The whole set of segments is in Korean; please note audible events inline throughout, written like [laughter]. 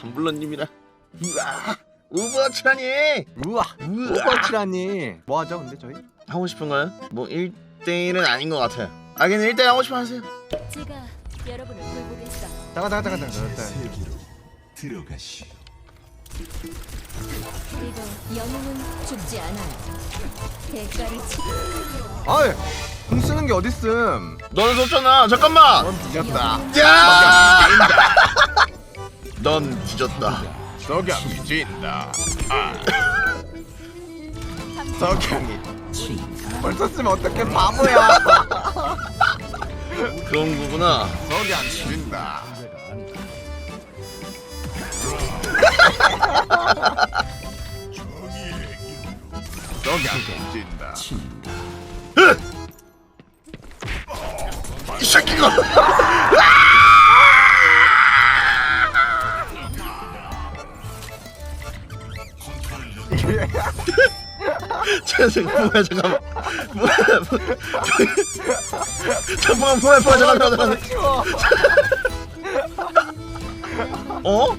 감블러님이랑 우와 오버워치라니 우와 우와. 오버치라니 뭐 하죠 근데 저희? 하고 싶은가요? 뭐 1대1은 아닌 것 같아요 아 그냥 1대1 하고 싶어 하세요 제가 여러분을 돌보겠어요. 잠깐 잠깐 잠깐 잠깐 잠깐 세계로 들어가시오. 그리고 영웅은 죽지 않아요. 대가를 치. 아이 공 쓰는 게 어딨음 너는 썼잖아 잠깐만 넌 뒤졌다 야! 넌 뒤졌다. 석양 뒤진다. 석양이. 벌써 쓰면 어떡해? 바보야. 그런 거구나. 석양 뒤진다. 석양 뒤진다. 이 새끼가 잠깐만 뭐야 잠깐만 뭐야 잠깐만 뭐야 뭐야 잠깐만 잠깐만 치워 어?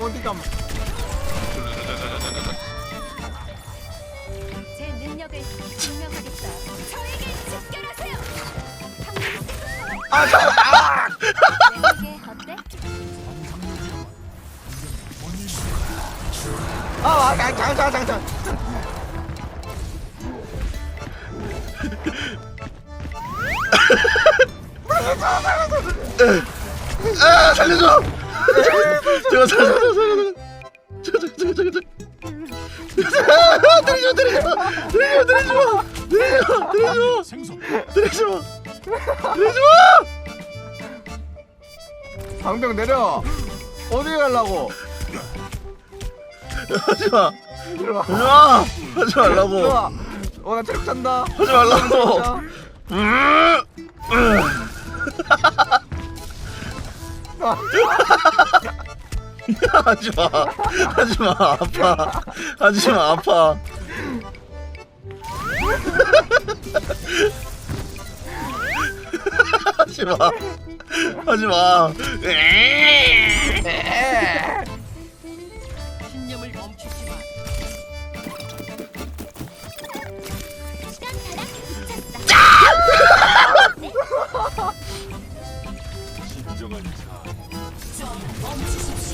어디가 제 능력을 증명하겠어요. 저에게 집결하세요. 아 잠깐 내게 어때? 아 잠깐 잠깐 잠깐 아. 살려줘! 제가 살려줘 저거 저거 저거 저거 마 때리지 마. 때리지 마 때리지 마. 때리지 마 때리지 마. 때리지 마. 방병 내려. 어디 가려고 하지 마. 이리 와. 하지 마 하지 말라고. 어, 나 체력 찬다. 하지 말라고. 자, 음. [laughs] 하지 마. 하지 마. 아파. 하지 마. 아파. [laughs] 하지 마. 하지 마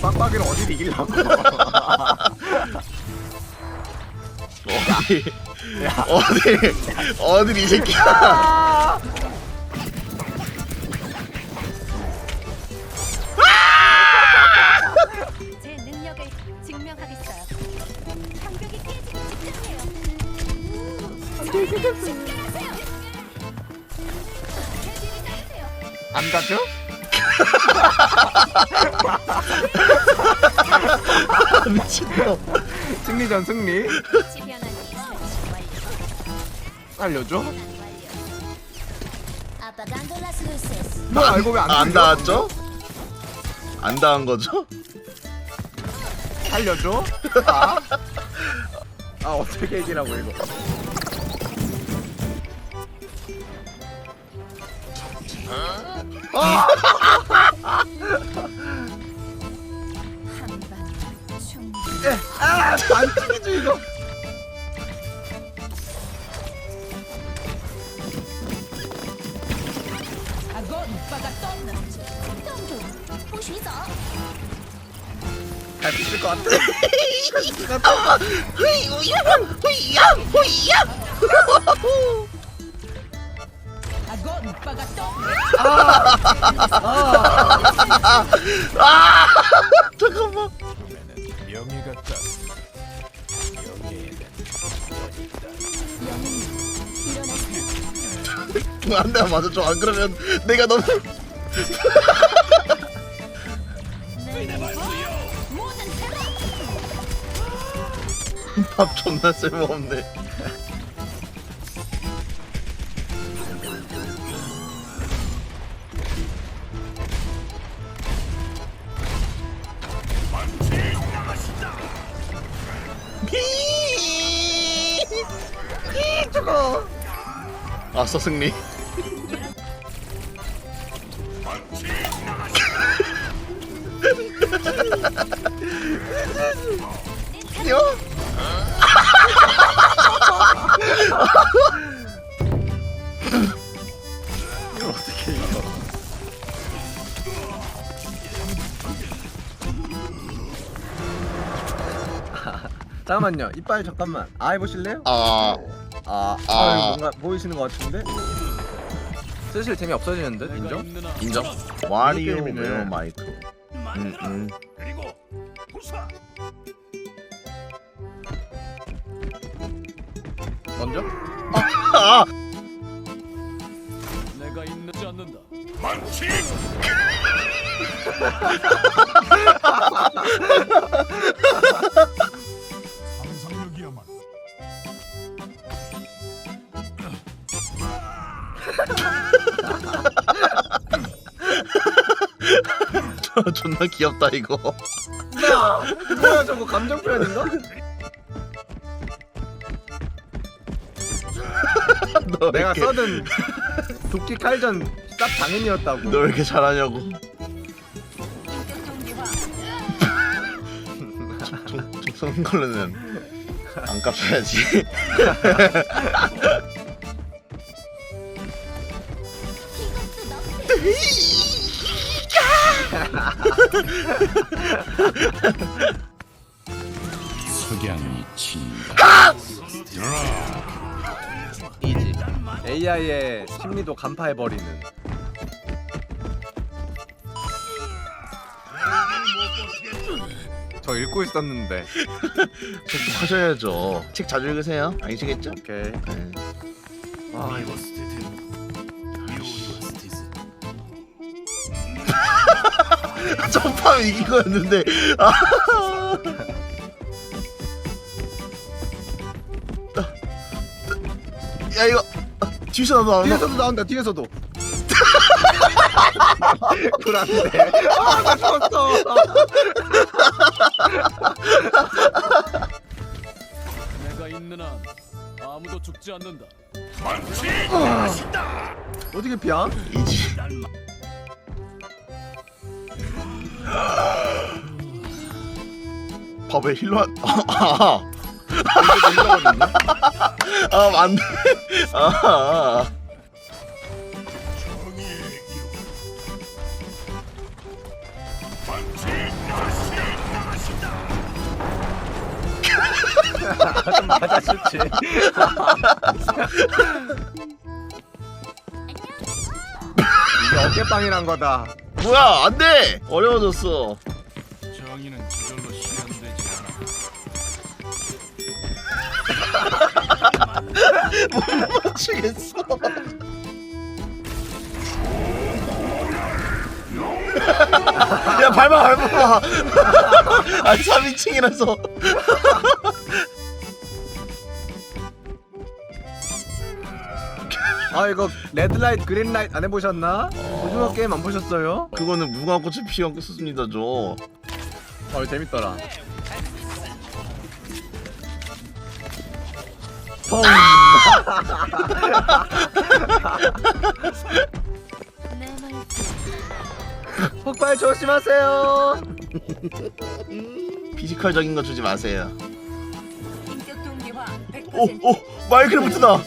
빡빡이를 어디를 이기려고. 어디 [laughs] 어디 어디 이 새끼야 제 능력을 증명하겠어요. 안 가죠? 미친놈 승리전 승리. 알려줘. 완료. Apagando las luces. 뭐 알고 왜안 안 닿았죠? 닿았죠? 안 닿은 거죠? 알려줘. 아. 아 어떻게 이기라고 이거. 한 안 찍이지 이거. 잘 찍을 것 같아. 잠깐만 명예가 딱. 명예에 는 일어나세요. 안 돼, 맞아줘. 안 그러면 내가 너무 밥 존나 쓸모없네. 아싸 승리. 어? 잠깐만요. 이빨 잠깐만. 아이 보실래요? 아 아, 아. 아 뭔가 보이시는 것 같은데? 슬슬 재미 없어지는데 인정? 인정 와리오 게임이네. 웨어 마이크 음, 음. 먼저? 아! 내가 있는지 않는다 [laughs] [laughs] [laughs] 존나 귀엽다 이거 뭐야 저거 감정 표현인가? [laughs] 너 내가 이렇게, 써든 도끼 칼전 싹 당연이었다고. 너왜 이렇게 잘하냐고 쏘는 걸로는 안 깝쳐야지 [laughs] 석양이 친다 이지. AI의 심리도 간파해 버리는. 저 읽고 있었는데. 책도 하셔야죠 책 자주 읽으세요 아시겠죠? 오케이. 네. 아 이거 점프하면 이긴 거였는데 아. [laughs] 야 이거 아, 뒤에서 나도 나온다 뒤에서도 나온다. 뒤에서도. [laughs] 불안해. 아나 죽었어. [laughs] 내가 있는 한 아무도 죽지 않는다 어떻게 피야? 이지 밥에 힐러 한... 아, 아, 아 맞네 아, 아. 좀 맞아주지. 이게 어깨빵이란 거다. 뭐야 안돼! 어려워졌어. 정의는 저절로 실현되지 않아 맞추겠어. [laughs] 야 밟아 밟아. [laughs] 아 3인칭이라서 [laughs] 아 이거 레드라이트 그린라이트 안 해보셨나? 오징어 게임 안 보셨어요? 그거는 무궁화꽃이 피어 썼습니다 저어 재밌더라. 펑. 내 [laughs] 말투. 폭발 조심하세요. 피지컬적인 거 주지 마세요 인격 동기화 100%. 오! 오! 마이크래프트다!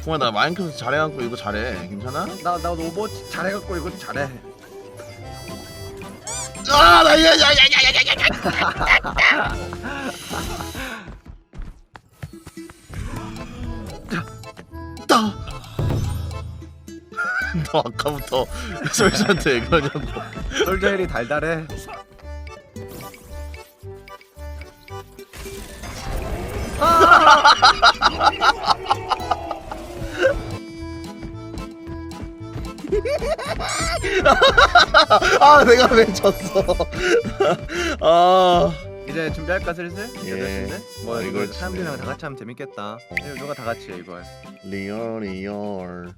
즉, 풍아 나 마인크래프트 잘해갖고 이거 잘해 괜찮아? 나나 오버워치 잘해갖고 이거 잘해. 아! 나 이거 야야야야야야 따! 너 아까부터 솔지한테 왜 그러냐고 솔저일이 달달해. 아 [laughs] 내가 왜 졌어 [laughs] 아 이제 준비할까 슬슬? 예. 뭐 아, 이거 이거 사람들이랑 진짜. 다 같이 하면 재밌겠다. 이거 누가 다 같이 해 이걸. 리얼 리얼